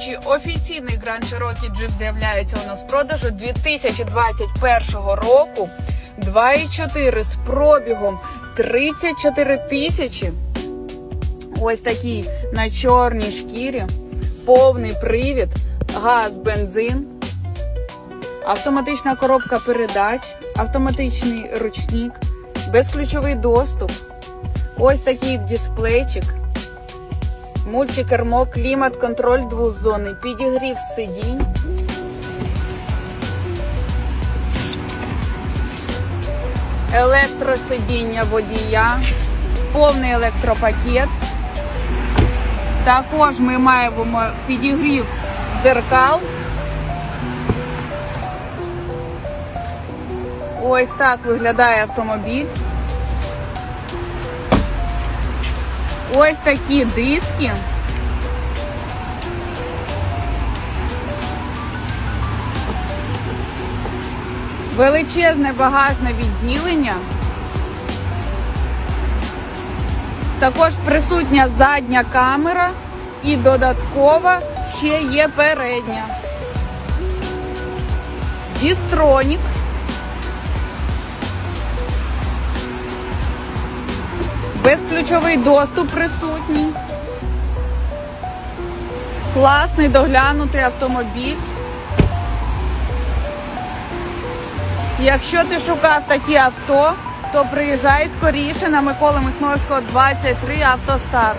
Ведучий офіційний Grand Cherokee Jeep з'являється у нас в продажу 2021 року. 2,4 з пробігом 34 тисячі. Ось такий на чорній шкірі. Повний привід, газ, бензин, автоматична коробка передач, автоматичний ручник, безключовий доступ. Ось такий дисплейчик. Мультикермо, клімат, контроль двозонний, підігрів сидінь. Електросидіння водія, повний електропакет. Також ми маємо підігрів дзеркал. Ось так виглядає автомобіль. Ось такі диски. Величезне багажне відділення. Також присутня задня камера і додаткова ще є передня. Дістронік. Безключовий доступ присутній. Класний доглянутий автомобіль. Якщо ти шукав такі авто, то приїжджай скоріше на Миколи Михновського 23 автостар.